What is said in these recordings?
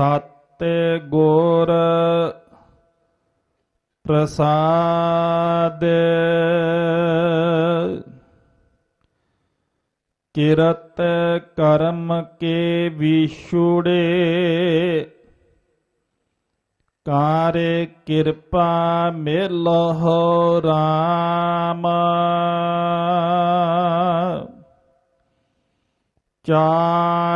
ਸਤ ਗੁਰ ਪ੍ਰਸਾਦ। ਕਿਰਤ ਕਰਮ ਕੇ ਵਿਛੁੜੇ। ਕਾਰੇ ਕਿਰਪਾ ਮਿਲਹੁ ਰਾਮ।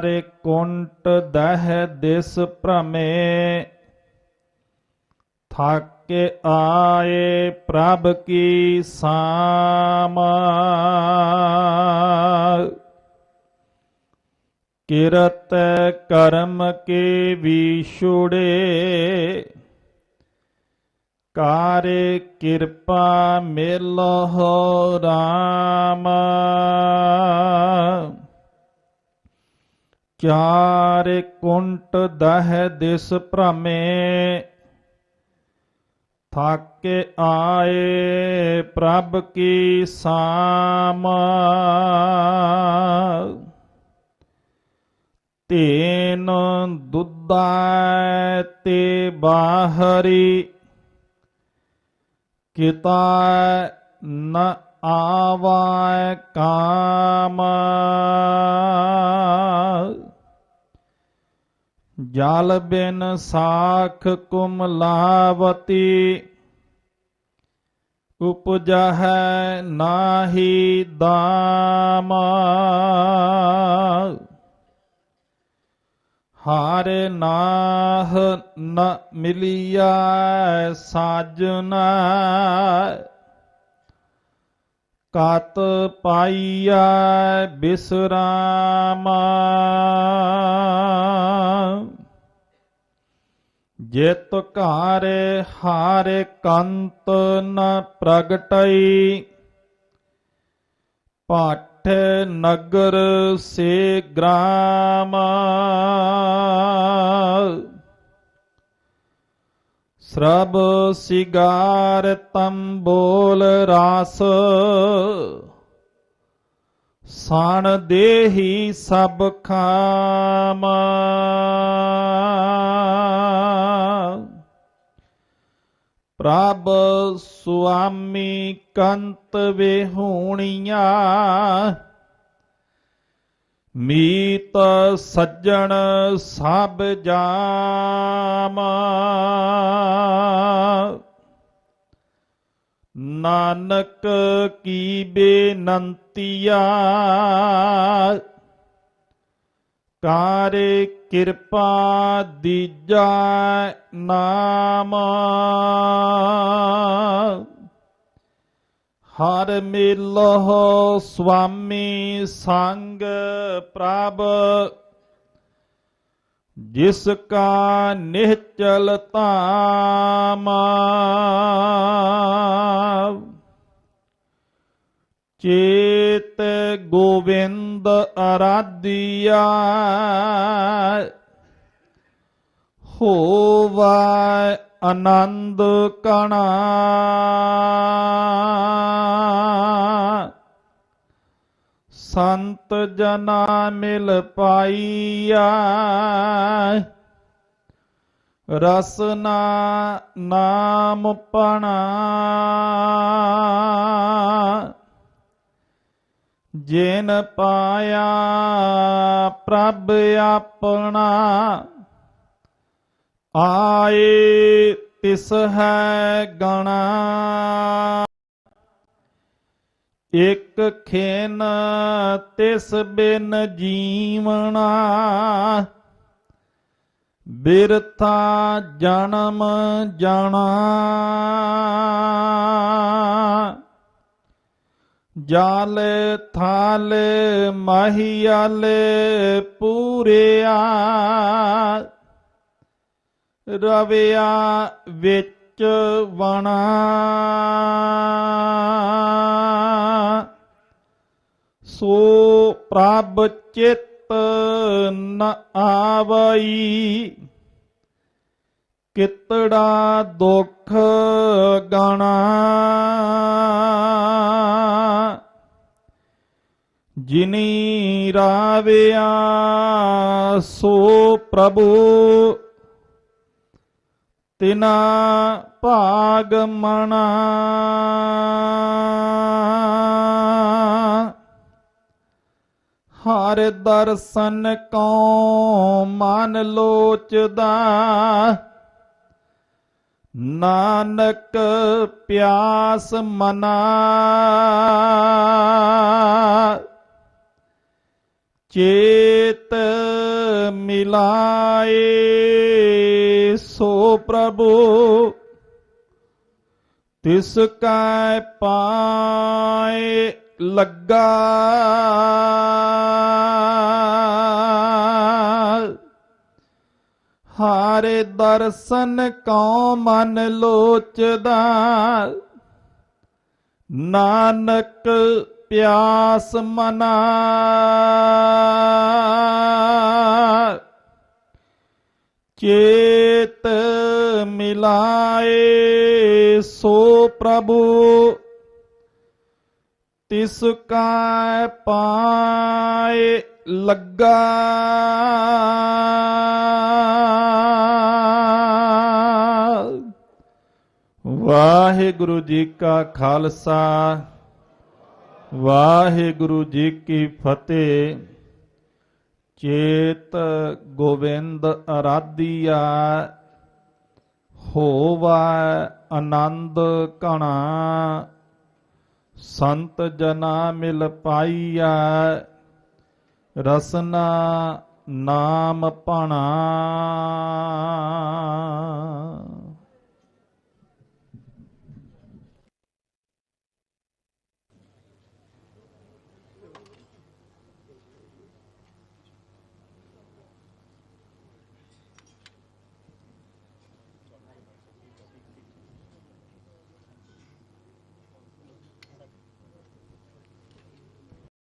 ਚਾਰ ਕੁੰਟ ਦਹਿ ਦਿਸ ਭ੍ਰਮੇ, ਥਾਕੇ ਆਏ ਪ੍ਰਭ ਕੀ ਸਾਮ। ਕਿਰਤ ਕਰਮ ਕੇ ਵਿਛੁੜੇ ਕਾਰੇ ਕਿਰਪਾ ਮਿਲਹੁ ਰਾਮ। ਚਾਰ ਕੁੰਟ ਦਹਿ ਦਿਸ ਭ੍ਰਮੇ, ਥਾਕੇ ਆਏ ਪ੍ਰਭ ਕੀ ਸਾਮ। ਤੇਨ ਦੁੱਧਾ ਤੇ ਬਾਹਰੀ, ਕਿਤਾ ਨ ਆਵੈ ਕਾਮ। ਜਲ ਬਿਨ ਸਾਖ ਕੁਮਲਾਵਤੀ ਉਪਜਹਿ ਨਾਹੀ ਦਾਮ। ਹਰ ਨਾਹ ਨ ਮਿਲਿਆ ਸਾਜਨਾ ਕਤ ਪਾਈਆ ਬਿਸਰਾਮ। ਜਿਤ ਘਰ ਹਾਰ ਕੰਤ ਨ ਪ੍ਰਗਟਈ। ਪਾਠ ਨਗਰ ਸੇ ਗ੍ਰਾਮ। ਸਰਬ ਸਿਗਾਰ ਤੰਬੋਲ ਰਾਸ। ਸਾਣ ਦੇਹੀ ਸਭ ਖਾਮ। ਪ੍ਰਭ ਸੁਆਮੀ ਕੰਤ ਵਿਹੂਣੀਆਂ ਮੀਤ ਸੱਜਣ ਸਭ ਜਾਮ। ਨਾਨਕ ਕੀ ਬੇਨੰਤੀਆ ਕਾਰੇ ਕਿਰਪਾ ਦੀਜਾ ਨਾਮ। ਹਰ ਮਿਲਹੁ ਸੁਆਮੀ ਸੰਗ ਪ੍ਰਭ। ਜਿਸ ਕਾ ਨਿਹਚਲ ਧਾਮ। ਚੇਤ ਗੋਵਿੰਦ ਅਰਾਧਿਆ। ਹੋਵਾ ਆਨੰਦ ਕਣਾ। ਸੰਤ ਜਨਾ ਮਿਲ ਪਾਈਆ। ਰਸਨਾ ਨਾਮ ਪਣਾ। ਜਿਨ ਪਾਇਆ ਪ੍ਰਭ ਆਪਣਾ, ਆਏ ਤਿਸ ਹੈ ਗਣਾ। ਇਕ ਖੇਨ ਤਿਸ ਬਿਨ ਜੀਵਣਾ, ਬਿਰਥਾ ਜਨਮ ਜਾਣਾ। ਜਾਲ ਥਾਲ ਮਾਹੀਆਲ ਪੂਰਿਆ, ਰਵਿਆ ਵਿੱਚ ਵਣਾ। ਸੋ ਪ੍ਰਭ ਚਿਤ ਨ ਆਵਈ, ਕਿਤੜਾ ਦੁਖ ਗਣਾ। ਜਿਨੀ ਰਾਵਿਆ ਸੋ ਪ੍ਰਭੂ, ਤਿਨਾ ਭਾਗ ਮਣਾ। ਹਰ ਦਰਸ਼ਨ ਕੋ ਮਨ ਲੋਚਦਾ। ਨਾਨਕ ਪਿਆਸ ਮਨਾ। ਚੇਤ ਮਿਲਾਏ ਸੋ ਪ੍ਰਭੂ ਤਿਸ ਕੈ ਪਾਏ ਲੱਗਾ। ਹਾਰੇ ਦਰਸ਼ਨ ਕਉ ਮਨ ਲੋਚਦਾ ਨਾਨਕ ਪਿਆਸ ਮਨਾ ਚੇਤ ਮਿਲਾਏ ਸੋ ਪ੍ਰਭੂ ਤਿਸ ਕਾ ਪਾਏ ਲੱਗਾ। ਵਾਹਿਗੁਰੂ ਜੀ ਕਾ ਖਾਲਸਾ। ਵਾਹਿਗੁਰੂ ਜੀ ਕੀ ਫਤਿਹ। ਚੇਤ ਗੋਬਿੰਦ ਅਰਾਧਿਆ, ਹੋਵਾ ਆਨੰਦ ਕਣਾ ਸੰਤ ਜਨਾ ਮਿਲ ਪਾਈਆ ਰਸਨਾ ਨਾਮ ਪਣਾ।